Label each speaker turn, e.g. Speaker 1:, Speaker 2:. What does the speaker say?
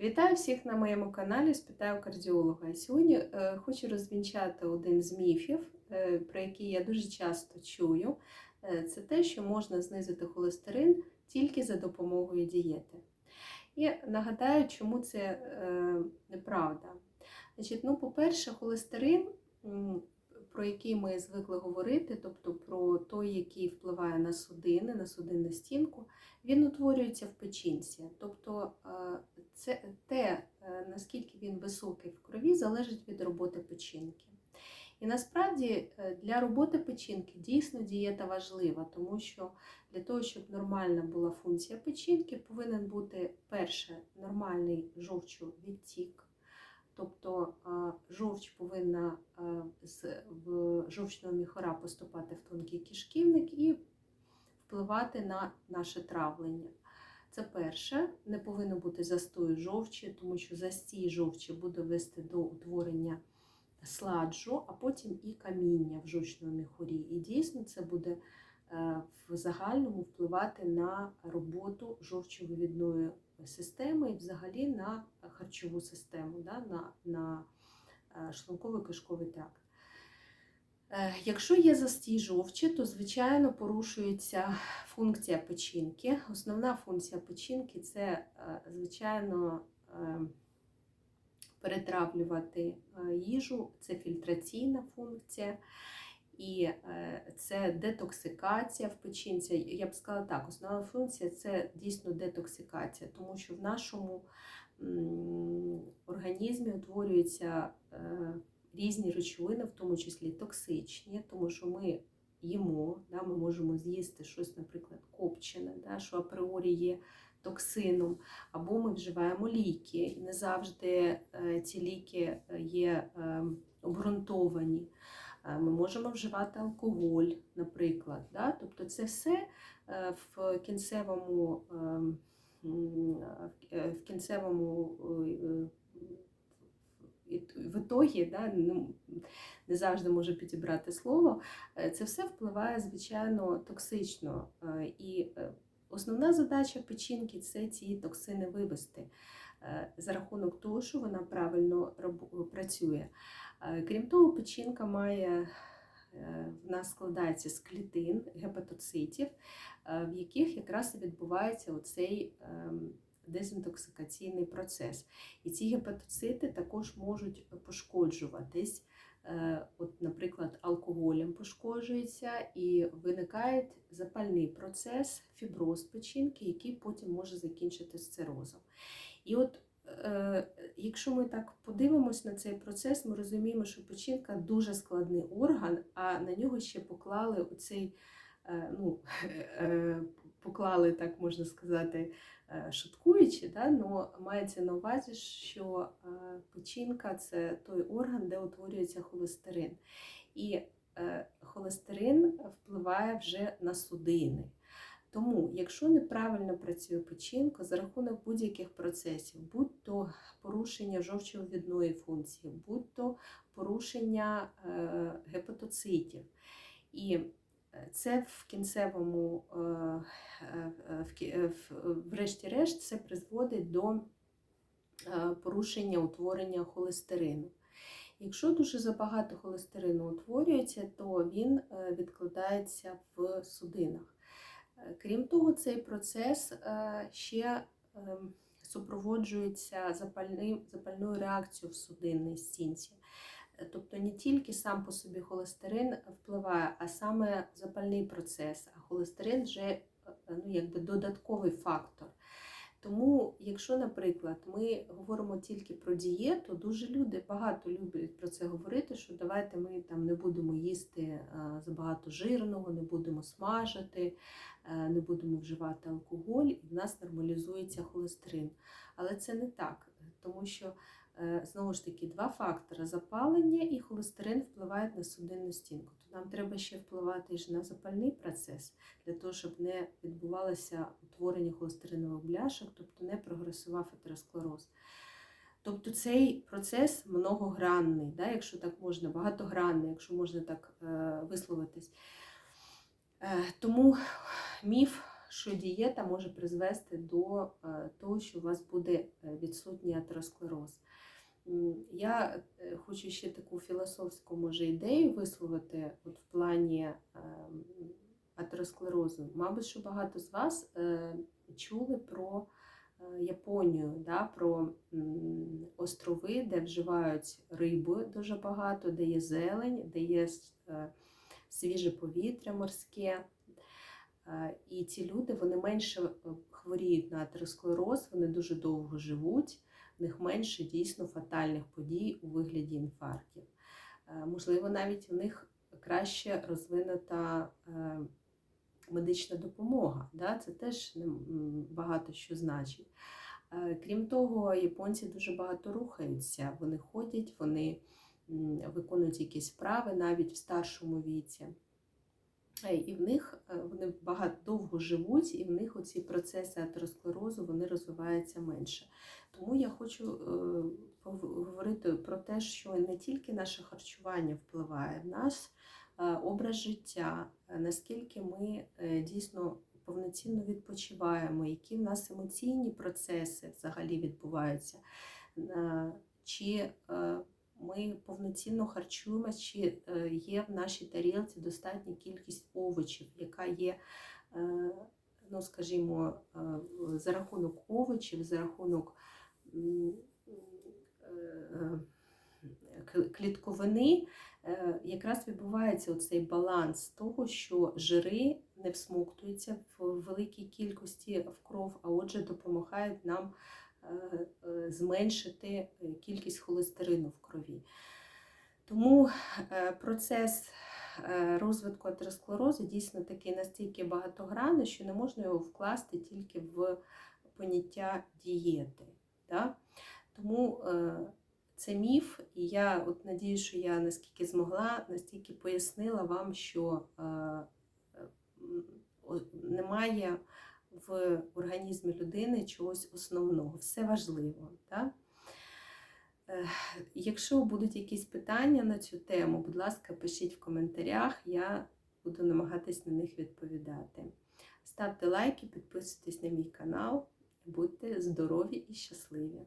Speaker 1: Вітаю всіх на моєму каналі Спитаю кардіолога. Сьогодні е, хочу розвінчати один з міфів, е, про який я дуже часто чую. Е, це те, що можна знизити холестерин тільки за допомогою дієти. І нагадаю, чому це неправда. Значить, ну, по-перше, холестерин, про який ми звикли говорити, тобто про той, який впливає на судини, на судинну стінку, він утворюється в печінці. Тобто це те, е, наскільки він високий в крові, залежить від роботи печінки. І насправді е, для роботи печінки дійсно дієта важлива, тому що для того, щоб нормальна була функція печінки, повинен бути перше нормальний жовчовідтік. Тобто е, жовч повинна з жовчного міхора поступати в тонкий кишківник і впливати на наше травлення. Це перше, не повинно бути застою жовчі, тому що застій жовчі буде вести до утворення сладжу, а потім і каміння в жовчному міхурі. І дійсно це буде е, в загальному впливати на роботу жовчовивідної системи і взагалі на харчову систему, на, на е, шлунково-кишковий тракт. Е, Якщо є застій жовчі, то звичайно порушується функція печінки. Основна функція печінки це, е, звичайно, е, перетравлювати е, їжу, це фільтраційна функція. І це детоксикація в печінці. Я б сказала так, основна функція це дійсно детоксикація, тому що в нашому організмі утворюються е, різні речовини, в тому числі токсичні, тому що ми їмо, да, ми можемо з'їсти щось, наприклад, копчене, да, що апріорі є токсином, або ми вживаємо ліки. І не завжди е, ці ліки є е, обґрунтовані. Е, Ми можемо вживати алкоголь, наприклад. Да? Тобто це все е, в кінцевому, ем, е, в кінцевому е, в ітогі, да, ну, не завжди можу підібрати слово, е, це все впливає, звичайно, токсично. Е, І е, основна задача печінки це ці токсини вивести за рахунок того, що вона правильно працює. Крім того, печінка має в нас складається з клітин, гепатоцитів, в яких якраз і відбувається оцей ем, дезінтоксикаційний процес. І ці гепатоцити також можуть пошкоджуватись. Е, От, наприклад, алкоголем пошкоджується і виникає запальний процес, фіброз печінки, який потім може закінчитись цирозом. І от е, якщо ми так подивимось на цей процес, ми розуміємо, що печінка дуже складний орган, а на нього ще поклали оцей, ну, е, поклали, так можна сказати, е, шуткуючи, да? но мається на увазі, що е, печінка це той орган, де утворюється холестерин. І е, холестерин впливає вже на судини. Тому, якщо неправильно працює печінка, за рахунок будь-яких процесів, будь то порушення жовчовідної функції, будь то порушення е, гепатоцитів. І е, це в кінцевому, е, е, е, е, врешті-решт, це призводить до е, порушення утворення холестерину. Якщо дуже забагато холестерину утворюється, то він е, відкладається в судинах. Е, Крім того, цей процес е, ще ем, супроводжується запальною реакцією в судинній стінці. Тобто не тільки сам по собі холестерин впливає, а саме запальний процес. А холестерин вже е, ну, якби додатковий фактор. Тому, якщо, наприклад, ми говоримо тільки про дієту, дуже люди багато люблять про це говорити, що давайте ми там не будемо їсти е, забагато жирного, не будемо смажити, е, не будемо вживати алкоголь, і в нас нормалізується холестерин. Але це не так, тому що знову ж таки два фактори: запалення і холестерин впливають на судинну стінку. То нам треба ще впливати ж на запальний процес для того, щоб не відбувалося утворення холестеринових бляшок, тобто не прогресував атеросклероз. Тобто цей процес многогранний, да, якщо так можна, багатогранний, якщо можна так е, висловитись. Е, тому міф, що дієта може призвести до е, того, що у вас буде е, відсутній атеросклероз. Я е, хочу ще таку філософську може ідею висловити от в плані ем, атеросклерозу. Мабуть, що багато з вас чули про Японію, да, про острови, де вживають риби дуже багато, де є зелень, де є свіже повітря морське. Е, І ці люди вони менше е, хворіють на атеросклероз, вони дуже довго живуть, в них менше дійсно фатальних подій у вигляді інфарктів. Е, Можливо, навіть в них краще розвинута медична допомога. Це теж багато що значить. Крім того, японці дуже багато рухаються. Вони ходять, вони виконують якісь справи навіть в старшому віці. І в них багато довго живуть, і в них оці процеси атеросклерозу вони розвиваються менше. Тому я хочу е, говорити про те, що не тільки наше харчування впливає, наш е, образ життя, е, наскільки ми е, дійсно повноцінно відпочиваємо, які в нас емоційні процеси взагалі відбуваються, чи ми повноцінно харчуємося, чи е, є в нашій тарілці достатня кількість овочів, яка є, е, ну скажімо, е, за рахунок овочів, за рахунок клітковини, якраз відбувається оцей баланс того, що жири не всмоктуються в великій кількості в кров, а отже допомагають нам зменшити е, кількість холестерину в крові. Тому е, процес е, розвитку атеросклерозу дійсно такий настільки багатогранний, що не можна його вкласти тільки в поняття дієти. Да? Тому е, це міф, і я от надію, що я наскільки змогла, настільки пояснила вам, що е, е, немає в організмі людини чогось основного. Все важливо. Да? Е, Якщо будуть якісь питання на цю тему, будь ласка, пишіть в коментарях, я буду намагатись на них відповідати. Ставте лайки, підписуйтесь на мій канал, будьте здорові і щасливі!